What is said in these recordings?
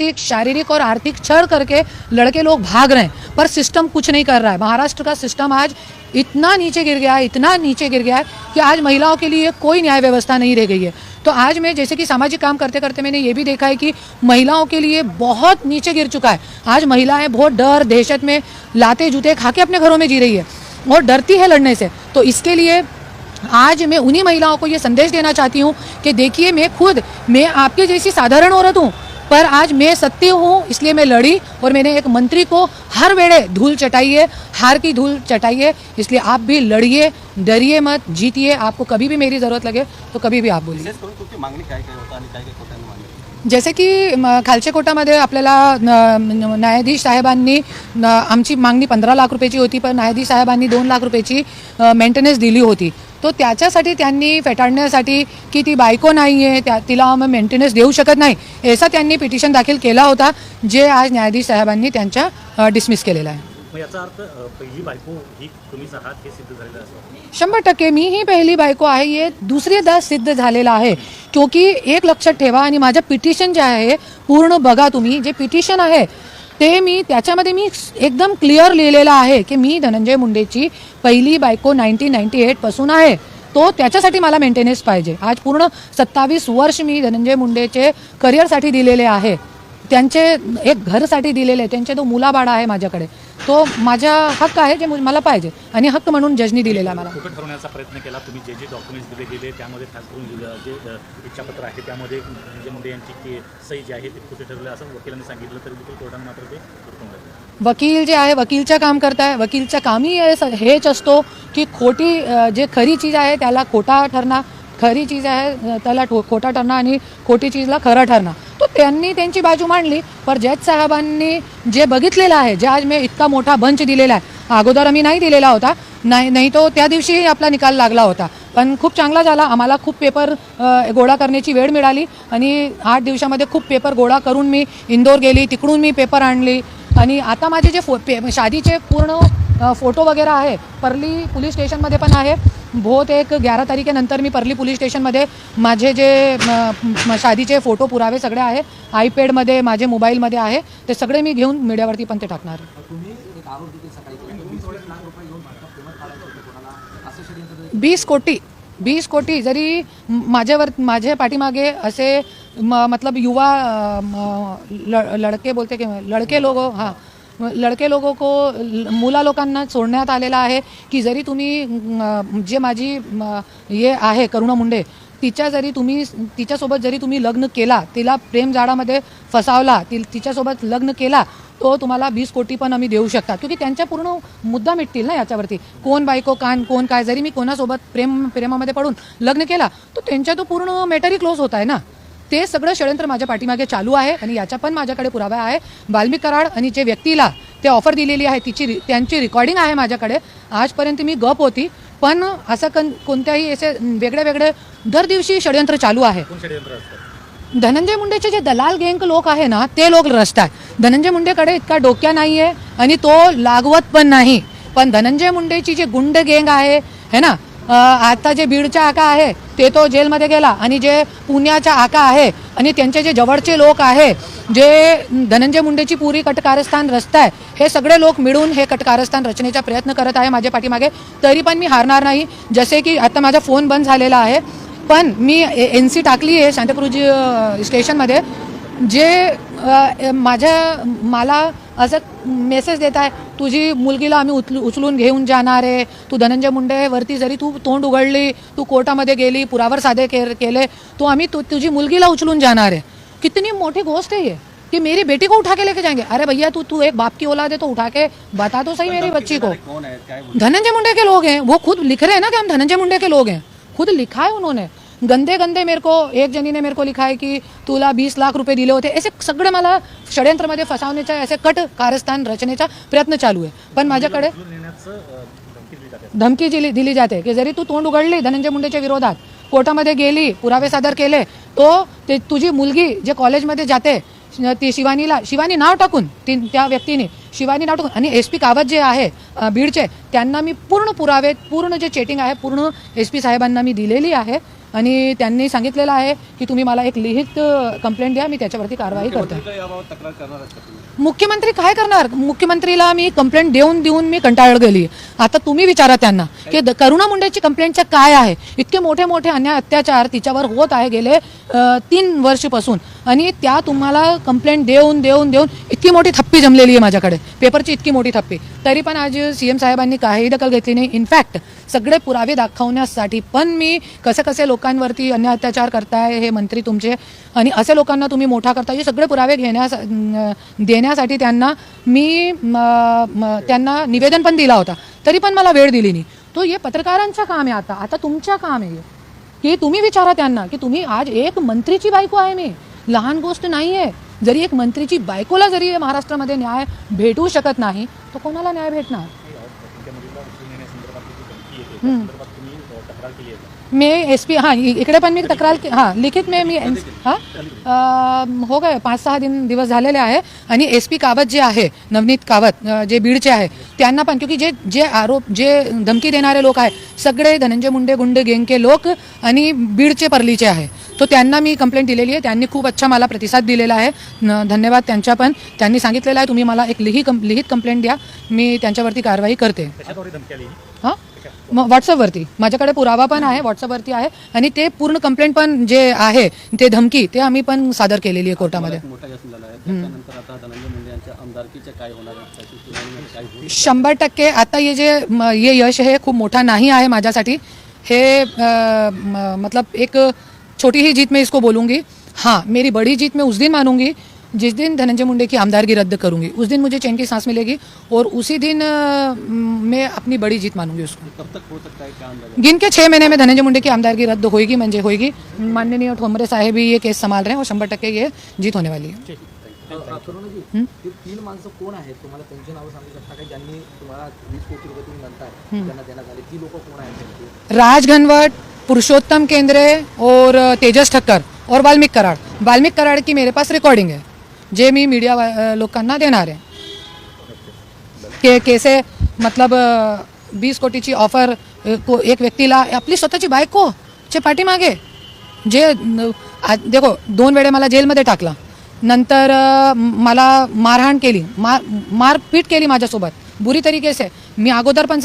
शारीरिक और आर्थिक छल करके लड़के लोग भाग रहे हैं। पर सिस्टम कुछ नहीं कर रहा है। महाराष्ट्र का सिस्टम आज इतना नीचे गिर गया है, इतना नीचे गिर गया है कि आज महिलाओं के लिए कोई न्याय व्यवस्था नहीं रह गई है। तो आज मैं जैसे कि सामाजिक काम करते करते मैंने ये भी देखा है कि महिलाओं के लिए बहुत नीचे गिर चुका है। आज महिलाएँ बहुत डर, दहशत में लाते जूते खा के अपने घरों में जी रही है और डरती है लड़ने से। तो इसके लिए आज मैं उन्हीं महिलाओं को ये संदेश देना चाहती हूँ कि देखिए, मैं खुद, मैं आपके जैसी साधारण औरत हूँ। पर आज मैं सत्य हूँ इसलिए मैं लड़ी और मैंने एक मंत्री को हर वेड़े धूल चटाई है हार की धूल चटाई है इसलिए आप भी लड़िए डरिए मत जीतिए आपको कभी भी मेरी ज़रूरत लगे तो कभी भी आप बोलिए। जसे की म, खालच्या कोटामध्ये आपल्याला न्यायाधीश साहेबांनी आमची मागणी पंधरा लाख रुपयाची होती पण न्यायाधीश साहेबांनी दोन लाख रुपयाची मेंटेनन्स दिली होती. तो त्याच्यासाठी त्यांनी फेटाळण्यासाठी की ती बायको नाही आहे त्या तिला आम्ही मेंटेनन्स देऊ शकत नाही असा त्यांनी पिटिशन दाखल केला होता जे आज न्यायाधीश साहेबांनी त्यांच्या डिसमिस केलेला आहे. मग शंभर टक्के मी ही पहिली बायको आहे हे दुसरीदा सिद्ध झालेलं आहे. क्योंकि एक लक्षात ठेवा आणि माझं पिटिशन जे आहे पूर्ण बघा तुम्ही जे पिटिशन आहे ते मी त्याच्यामध्ये मी एकदम क्लिअर लिहिलेलं आहे की मी धनंजय मुंडेची पहिली बायको नाईन्टीन नाईन्टी एटपासून आहे. तो त्याच्यासाठी मला मेंटेनन्स पाहिजे. आज पूर्ण सत्तावीस वर्ष मी धनंजय मुंडेचे करिअरसाठी दिलेले आहे. त्यांचे एक घरसाठी दिलेले आहे. त्यांचे तो मुलाबाळा आहे माझ्याकडे. तो माझा हक्क आहे जे मला पाहिजे. आणि हक्क म्हणून जजनी दिलेला मला. ठरवण्याचा प्रयत्न केला. तुम्ही जे जे डॉक्युमेंट्स दिले गेले त्यामध्ये खास करून जे- इच्छापत्र आहे त्यामध्ये धनंजय मुंडे यांची सही जी आहे ती खोटे ठरवले असं वकिलांनी सांगितलं तरी देखील कोर्टाने मात्र ते. वकील जे आहे वकीलचं काम करताय. वकीलचं कामही हे हेच असतो की खोटी जे खरी चीज आहे त्याला खोटा ठरणं खरी चीज आहे त्याला ठो- खोटा ठरणं आणि खोटी चीजला खरं ठरणं तो त्यांनी त्यांची बाजू मांडली पर जज साहेबांनी जे बघितलेलं आहे जे आज मी इतका मोठा बंच दिलेला आहे अगोदर आम्ही नाही दिलेला होता नाही नाही तो त्या दिवशीही आपला निकाल लागला होता. पण खूप चांगला झाला आम्हाला खूप पेपर गोळा करण्याची वेळ मिळाली आणि आठ दिवसामध्ये खूप पेपर गोळा करून मी इंदोर गेली तिकडून मी पेपर आणली. आणि आता माझे जे फो पे शादीचे पूर्ण फोटो वगैरे आहे परली पोलीस स्टेशनमध्ये पण आहे. बहुत एक ग्यारा तारखेनंतर मी परली पोलीस स्टेशनमध्ये माझे जे शादीचे फोटो पुरावे सगळे आहे. आयपॅडमध्ये माझे मोबाईलमध्ये आहे. ते सगळे मी घेऊन मीडियावरती पण ते टाकणार. वीस कोटी वीस कोटी जरी माझ्यावर माझ्या पाठीमागे असे म, मतलब युवा लड़के बोलते की लड़के लोग हां लड़के लोगों को मुला लोकांना सोडण्यात आलेलं आहे की जरी तुम्ही जे माझी ये हे आहे करुणा मुंडे तिच्या जरी तुम्ही तिच्यासोबत जरी तुम्ही लग्न केला तिला प्रेम जाळामध्ये फसावला ति तिच्यासोबत लग्न केला तो तुम्हाला वीस कोटी पण आम्ही देऊ शकतात क्योंकि त्यांच्या पूर्ण मुद्दा मिटतील ना याच्यावरती. कोण बायको कान कोण काय जरी मी कोणासोबत प्रेम प्रेमामध्ये पडून लग्न केला तर त्यांच्या तो पूर्ण मॅटरही क्लोज होत आहे ना. ते सगळं षडयंत्र माझ्या पाठीमागे चालू आहे आणि याचा पण माझ्याकडे पुरावा आहे. वाल्मिक कराड आणि जे व्यक्तीला ते ऑफर दिलेली आहे तिची त्यांची रेकॉर्डिंग आहे माझ्याकडे. आजपर्यंत मी गप होती पण असं कन कोणत्याही असे वेगळे वेगळे दर दिवशी षडयंत्र चालू आहे. धनंजय मुंडेचे जे दलाल गँग लोक आहे ना ते लोक रस्तात धनंजय मुंडेकडे इतका डोक्या नाही आहे आणि तो लागवत पण नाही. पण धनंजय मुंडेची जे गुंड गँग आहे है ना? आता जे बीडचा आका आहे ते तो जेलमध्ये गेला आणि जे पुण्याच्या आका आहे आणि त्यांचे जे जवळचे लोक आहे जे धनंजय मुंडेची पुरी कटकारस्थान रस्ता आहे हे सगळे लोक मिळून हे कटकारस्थान रचनेचा प्रयत्न करत आहे माझ्या पाठीमागे. तरी पण मी हारणार नाही. जसे की आता माझा फोन बंद झालेला आहे. पण मी एन सी टाकली आहे सांताक्रूज स्टेशनमध्ये. जे माझ्या मला असं मेसेज देत आहे तुझी मुलगीला आम्ही उचलू उचलून घेऊन जाणार आहे. तू धनंजय मुंडे वरती जरी तू तोंड उघडली तू कोर्टामध्ये गेली पुरावर साधे के केले तो आम्ही तु, तुझी मुलगीला उचलून जाणार आहे. कितनी मोठी गोष्ट है. ये कि मेरी बेटी को उठा के लेके जाएंगे। अरे भैया तू तू एक बाप की औलाद है तो उठा के बता तो सही मेरी बच्ची को. धनंजय मुंडे के लोग हैं। वो खुद लिख रहे हैं ना कि हम धनंजय मुंडे के लोग हैं। खुद लिखा है उन्होंने। गंदे गंदे मेरे को एक जनी ने मेरे को लिखा है की तुला बीस लाख रुपये दिले होते असे सगळे मला षडयंत्रमध्ये फसवण्याचा असे कट कारस्थान रचनेचा प्रयत्न चालू आहे. पण माझ्याकडे धमकी दिली दिली जाते की जरी तू तोंड उघडली धनंजय मुंडेच्या विरोधात कोर्टामध्ये गेली पुरावे सादर केले तो ते तुझी मुलगी जे कॉलेजमध्ये जाते ती शिवानीला शिवानी नाव टाकून ती त्या व्यक्तीने शिवानी नाव टाकून आणि एस पी कावत जे आहे बीडचे त्यांना मी पूर्ण पुरावे पूर्ण जे चेटिंग आहे पूर्ण एस पी साहेबांना मी दिलेली आहे. आणि त्यांनी सांगितलेलं आहे की तुम्ही मला एक लिखित कंप्लेंट द्या मी त्याच्यावरती कारवाई करते. मुख्यमंत्री काय करणार मुख्यमंत्रीला मी कंप्लेंट देऊन देऊन मी कंटाळ गेली. आता तुम्ही विचारा त्यांना की करुणा मुंडेची कंप्लेंटचं काय आहे? इतके मोठे मोठे अन्याय अत्याचार तिच्यावर होत आहे गेले तीन वर्षपासून. आणि त्या तुम्हाला कंप्लेंट देऊन देऊन देऊन इतकी मोठी थप्पी जमलेली आहे माझ्याकडे. पेपरची इतकी मोठी थप्पी. तरी पण आज सी एम साहेबांनी काही दखल घेतली नाही. इनफॅक्ट सगळे पुरावे दाखवण्यासाठी पण मी कसे कसे लोकांवरती अन्य अत्याचार करताय हे मंत्री तुमचे आणि असे लोकांना तुम्ही मोठा करता हे सगळे पुरावे घेण्यास देण्यासाठी त्यांना मी त्यांना निवेदन पण दिला होता. तरी पण मला वेळ दिली नाही. तो हे पत्रकारांचं काम आहे आता. आता तुमचं काम आहे की तुम्ही विचारा त्यांना की तुम्ही आज एक मंत्रीची बायको आहे मी. लहान गोष्ट नाही आहे जरी एक मंत्रीची बायकोला जरी महाराष्ट्रामध्ये न्याय भेटू शकत नाही तर कोणाला न्याय भेटणार? मी एस पी हां इकडे पण मी तक्रार हां लिखित मे मी हां? हो गए पाच सहा दिन दिवस झालेले आहे आणि एस पी कावत जे आहे नवनीत कावत जे बीडचे आहे त्यांना पण क्योंकि जे जे आरोप जे धमकी देणारे लोक आहे सगळे धनंजय मुंडे गुंडे गेंगके लोक आणि बीडचे परलीचे आहे. तो त्यांना मी कंप्लेंट दिलेली आहे. त्यांनी खूप अच्छा मला प्रतिसाद दिलेला आहे. धन्यवाद त्यांच्या पण. त्यांनी सांगितलेलं आहे तुम्ही मला एक लिही कं लिखित कंप्लेंट द्या. मी त्यांच्यावरती कारवाई करते. कशाद्वारे धमकी आली हां? मग व्हॉट्सअपवरती माझ्याकडे पुरावा पण आहे व्हॉट्सअपवरती आहे. आणि ते पूर्ण कंप्लेंट पण जे आहे ते धमकी ते आम्ही पण सादर केलेली आहे कोर्टामध्ये. होईल? शंभर टक्के आता ये जे म- ये यश है खूप मोठा नहीं आहे माझ्यासाठी. हे मतलब एक छोटी ही जीत में इसको बोलूँगी। हाँ मेरी बड़ी जीत मैं उस दिन मानूँगी जिस दिन धनंजय मुंडे की आमदारगी रद्द करूँगी। उस दिन मुझे चैन की सांस मिलेगी और उसी दिन मैं अपनी बड़ी जीत मानूँगी उसको। कब तक हो सकता है क्या गिन के छः महीने में धनंजय मुंडे की आमदारगी रद्द होगी मंजे होगी माननीय ठोमरे साहेब ही ये केस संभाल रहे हैं और शंभर टक्के ये जीत होने वाली है। करुणाजी तीन माणसं कोण आहेत? तुम्हाला त्यांची नावं सांगू शकता का? ज्यांनी तुम्हाला वीस कोटी रुपये तुम्ही म्हणताय त्यांना देण्यात आले. ती लोक कोण आहेत राज घनवट पुरुषोत्तम केंद्रे और तेजस ठक्कर और वाल्मिक कराड. वाल्मिक कराड की मेरे पास रिकॉर्डिंग है जे मी मीडिया लोकांना देणार आहे. के केसे मतलब वीस कोटीची ऑफर को एक व्यक्तीला आपली स्वतःची बायको चे पाठीमागे. जे देखो दोन वेळे मला जेलमध्ये टाकला. नंतर मला मारहाण केली मार मारपीट केली माझ्यासोबत. बुरी तरीके से मैं अगोदर पण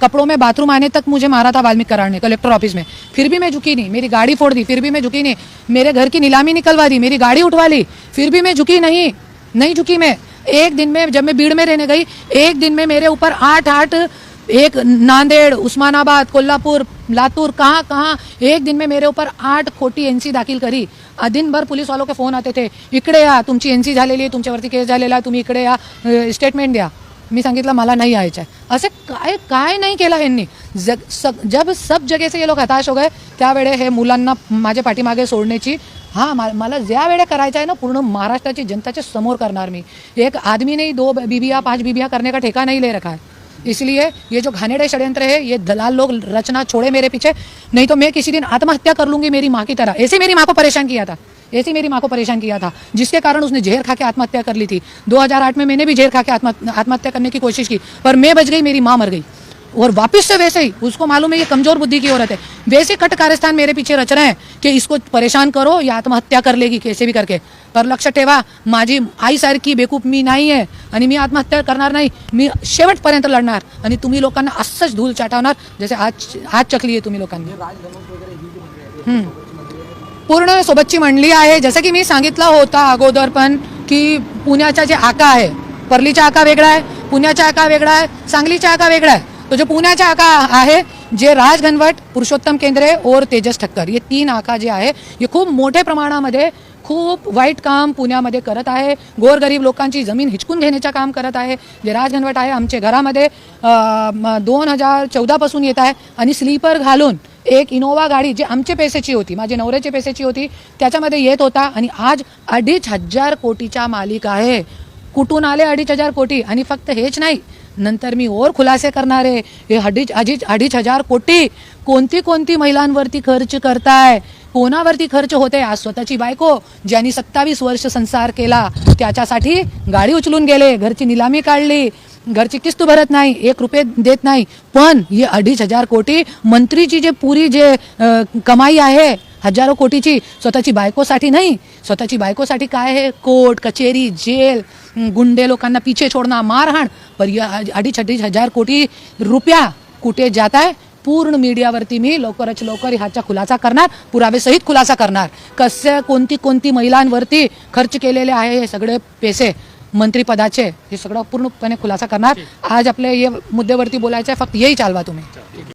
कपड़ों में बाथरूम आने तक मुझे मारा था वाल्मीकि कराड़ ने कलेक्टर ऑफ़िस में. फिर भी मैं झुकी नहीं, मेरी गाड़ी फोड़ दी, फिर भी मैं झुकी नहीं. मेरे घर की नीलामी निकलवा दी, मेरी गाड़ी उठवा ली, फिर भी मैं झुकी नहीं नहीं झुकी मैं. एक दिन में जब मैं भीड़ में रहने गई, एक दिन में मेरे ऊपर आठ आठ एक नांदेड़, उस्मानाबाद, कोल्हापुर, लातूर, कहाँ कहाँ, एक दिन में मेरे ऊपर आठ खोटी एनसी दाखल करी. दिन भर पुलिस वालों के फ़ोन आते थे, इकडे या, तुमची एनसी झालेली आहे, तुमच्यावरती केस झालेला तुम्ही इकडे या स्टेटमेंट द्या. मी सांगितलं मला नाही यायचं आहे असे काय काय नाही केलं यांनी जग सग जब सब जगेचे से ये लोग हताश हो गए त्यावेळे हे मुलांना माझ्या पाठीमागे सोडण्याची हां मा- मला ज्या वेळे करायचं आहे ना पूर्ण महाराष्ट्राची जनताच्या समोर करणार मी. एक आदमी नाही दो बीबिया पाच बीबिया करने का ठेका नहीं ले रखा है. इसलिए ये जो घानेड़े षड्यंत्र है ये दलाल लोग रचना छोड़े मेरे पीछे नहीं तो मैं किसी दिन आत्महत्या कर लूंगी मेरी माँ की तरह. ऐसे मेरी माँ को परेशान किया था. ऐसे मेरी माँ को परेशान किया था जिसके कारण उसने जहर खा के आत्महत्या कर ली थी। 2008 में मैंने भी जहर खा के आत्महत्या करने की कोशिश की पर मैं बच गई मेरी माँ मर गई। और वापस से वैसे ही उसको मालूम है ये कमज़ोर बुद्धि की औरत है। वैसे कट कारस्थान मेरे पीछे रच रहे हैं कि इसको परेशान करो या आत्महत्या कर लेगी कैसे भी करके। पर लक्ष्य लक्ष ठेवा माझी आईसारखी बेकूफ मी नाही आहे आणि मी आत्महत्या करणार नाही मी शेवटपर्यंत लढणार आणि तुम्ही लोकांना असंच धूल चाटवणार जसे आज आज चकली आहे तुम्ही लोकांनी। पूर्ण सोबतची मंडली आहे. जसं की मी सांगितलं होतं अगोदर पण की पुण्याचा जे आका आहे परलीचा आका वेगळा आहे पुण्याचा आका वेगळा आहे सांगलीचा आका वेगळा आहे. तो जो पुण्याचा आका आहे जे राज घनवट पुरुषोत्तम केंद्रे और तेजस ठक्कर हे तीन आका जे आहे हे खूप मोठ्या प्रमाणामध्ये खूप वाईट काम पुण्यामध्ये करत आहे. गोरगरीब लोकांची जमीन हिचकून घेण्याचं काम करत आहे. जे राजघनवट आहे आमच्या घरामध्ये दोन हजार चौदापासून येत आहे आणि स्लीपर घालून एक इनोवा गाडी जी आमचे पैशाची होती माझ्या नवऱ्याचे पैशाची होती त्याच्यामध्ये येत होता आणि आज अडीच हजार कोटीचा मालिक आहे. कुठून आले अडीच हजार कोटी? आणि फक्त हेच नाही नंतर मी और खुलासे करणार. आहे हे अडीच अडीच अडीच हजार कोटी कोणती कोणती महिलांवरती खर्च करताय? कोणावरती खर्च होते आज स्वतःची बायको ज्यांनी सत्तावीस वर्ष संसार केला त्याच्यासाठी गाडी उचलून गेले घरची निलामी काढली घरची किस्त भरत नाही एक रुपये देत नाही. पण ही अडीच हजार कोटी मंत्रीची जे पुरी जे कमाई आहे हजारो कोटीची स्वतःची बायकोसाठी नाही. स्वतःची बायकोसाठी काय आहे? कोर्ट कचेरी जेल गुंडे लोकांना पिछे छोडणं मारहाण. पर या अडीच अडीच हजार कोटी रुपया कुठे जात आहे? पूर्ण मीडियावरती मी लवकरच लवकर ह्याचा खुलासा करणार पुरावेसहित खुलासा करणार. कसे कोणती कोणती महिलांवरती खर्च केलेले आहे हे सगळे पैसे मंत्रिपदाचे हे सगळं पूर्णपणे खुलासा करणार. आज आपल्या या मुद्द्यावरती बोलायचं आहे फक्त येही चालवा तुम्ही.